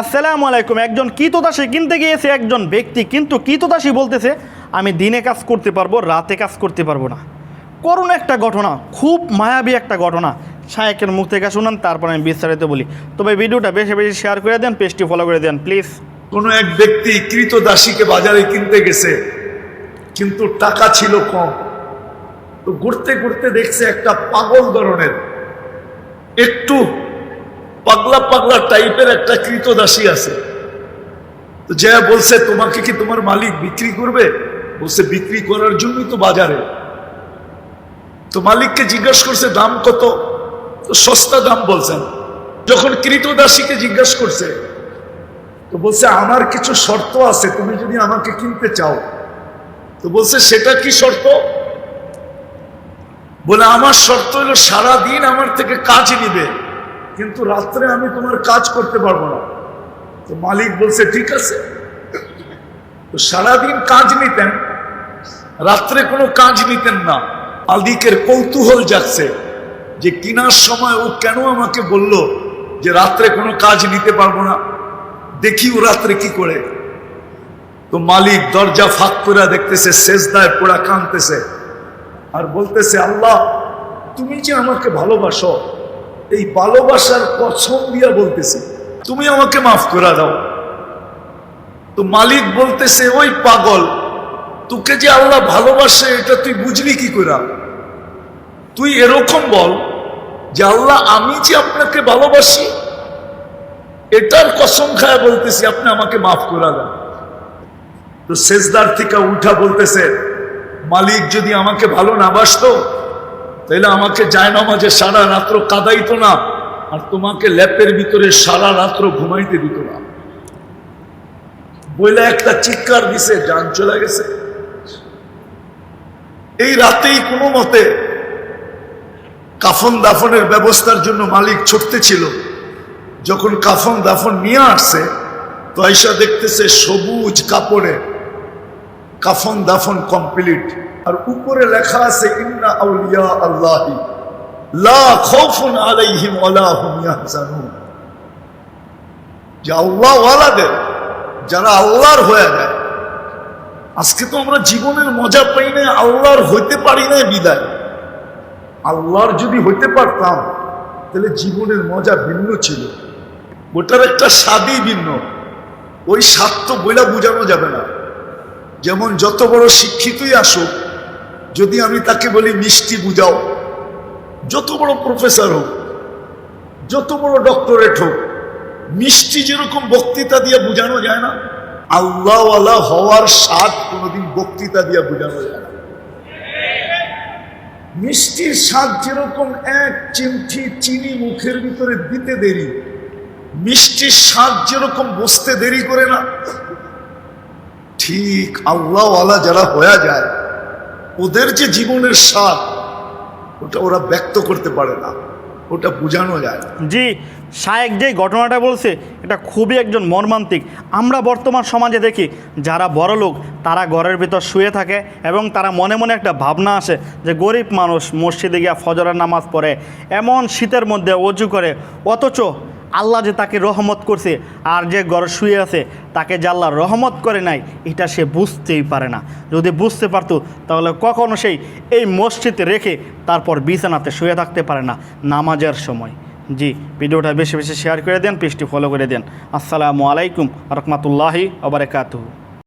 আসসালামু আলাইকুম, একজন কীতদাসী কিনতে গিয়েছে, একজন ব্যক্তি কিন্তু কীতদাসী বলতেছে, আমি দিনে কাজ করতে পারব, রাতে কাজ করতে পারব না। করুণ একটা ঘটনা, খুব মায়াবী একটা ঘটনা। শায়েকের মুখ থেকে শুনান, তারপর আমি বিস্তারিত বলি। তবে ভিডিওটা বেশি বেশি শেয়ার করে দেন, পেজটি ফলো করে দেন প্লিজ কোনো এক ব্যক্তি কৃত দাসীকে বাজারে কিনতে গেছে, কিন্তু টাকা ছিল কম। তো ঘুরতে ঘুরতে দেখছে একটা পাগল ধরনের, একটু পাগলা পাগলা টাইপের একটা কৃত দাসী আছে। তো যে বলছে, তোমাকে কি তোমার মালিক বিক্রি করবে? বলছে, বিক্রি করার জন্যই তো বাজারে। তো মালিককে জিজ্ঞাসা করছে, দাম কত? তো সস্তা দাম বলছেন। যখন কৃত দাসীকে জিজ্ঞাসা করছে, তো বলছে, আমার কিছু শর্ত আছে, তুমি যদি আমাকে কিনতে চাও। তো বলছে, সেটা কি শর্ত? বলে, আমার শর্ত হলো সারা দিন আমার থেকে কাজ নিবে। কিন্তু রাত্রে আমি তোমার কাজ করতে পারব না। তো মালিক বলছে, ঠিক আছে। তো সারাদিন কাজ নিতেন, রাত্রে কোনো কাজ নিতেন না। মালিকের কৌতূহল যাচ্ছে যে কিনার সময় ও কেন আমাকে বলল যে রাত্রে কোনো কাজ নিতে পারব না। দেখি ও রাত্রে কি করে। তো মালিক দরজা ফাঁক করে দেখতেছে শেষদায় পোড়া কাঁদতেছে। আর বলতেছে, আল্লাহ, তুমি যে আমাকে ভালোবাসো এই ভালোবাসার কসম দিয়া বলতেছে। তুমি আমাকে মাফ করে দাও। তো মালিক বলতেছে, ওই পাগল, তোকে যে আল্লাহ ভালোবাসে, এটা তুই বুঝলি কি করে? তুই এরকম বল যে, আল্লাহ, আমি যে আপনাকে ভালোবাসি, এটার কসম খায় বলতেছি, আপনি আমাকে মাফ করে দেন তো শেষদার থেকে উঠা বলতেছে, মালিক যদি আমাকে ভালো না বাসতো তাহলে আমাকে যায় নামাজে সারা রাত্র কাদাইতো না, আর তোমাকে ল্যাপের ভিতরে সারা রাত্র ঘুমাইতে দিত না। বইলে একটা চিৎকার দিছে, যান চলে গেছে। এই রাতেই কোনো মতে কাফন দাফনের ব্যবস্থার জন্য মালিক ছুটতে ছিল। যখন কাফন দাফন নিয়ে আসছে, তো দেখতেছে সবুজ কাপড়ে কাফন দাফন কমপ্লিট। আর উপরে লেখা আছে, ইন্না আউলিয়া আল্লাহি, লা খাউফুন আলাইহিম ওয়ালা হুম ইয়াহজানুন। যে আল্লাহ ওয়ালাদের, যারা আল্লাহর হয়ে যায়, আজকে তো আমরা জীবনের মজা পাই না আল্লাহর হইতে পারি না বিদায়। আল্লাহর যদি হইতে পারতাম, তাহলে জীবনের মজা ভিন্ন ছিল। ওটার একটা স্বাদই ভিন্ন। ওই স্বাদ তো বইলা বোঝানো যাবে না। যেমন যত বড় শিক্ষিতই আসুক যদি আমি তাকে বলি মিষ্টি বুঝাও, যত বড় প্রফেসর হোক, যত বড় ডক্টরেট হোক, মিষ্টি যেরকম বক্তৃতা দিয়ে বোঝানো যায় না, আল্লাহওয়ালা হওয়ার স্বাদ কোনোদিন বক্তৃতা দিয়ে বোঝানো যায় না। মিষ্টির স্বাদ যেরকম এক চিমঠি চিনি মুখের ভিতরে দিতে দেরি, মিষ্টির স্বাদ যেরকম বসতে দেরি করে না, ঠিক আল্লাহওয়ালা যারা হয়ে যায় ওদের যে জীবনের স্বাদ, ওটা ওরা ব্যক্ত করতে পারে না, ওটা বোঝানো যায় জি, শায়েক যে ঘটনাটা বলছে, এটা খুবই একজন মর্মান্তিক। আমরা বর্তমান সমাজে দেখি, যারা বড় লোক, তারা ঘরের ভিতর শুয়ে থাকে এবং তারা মনে মনে একটা ভাবনা আসে যে গরিব মানুষ মসজিদে গিয়া ফজরের নামাজ পড়ে, এমন শীতের মধ্যে অজু করে, অথচ আল্লাহ যে তাকে রহমত করছে আর যে ঘর শুয়ে আছে, তাকে যে আল্লাহ রহমত করে নাই, এটা সে বুঝতেই পারে না। যদি বুঝতে পারতো, তাহলে কখনও সেই এই মসজিদে রেখে তারপর বিছানাতে শুয়ে থাকতে পারে না নামাজের সময়। জি, ভিডিওটা বেশি বেশি শেয়ার করে দেন, পেজটি ফলো করে দেন। আসসালামু আলাইকুম রহমতুল্লাহি আবরকাতু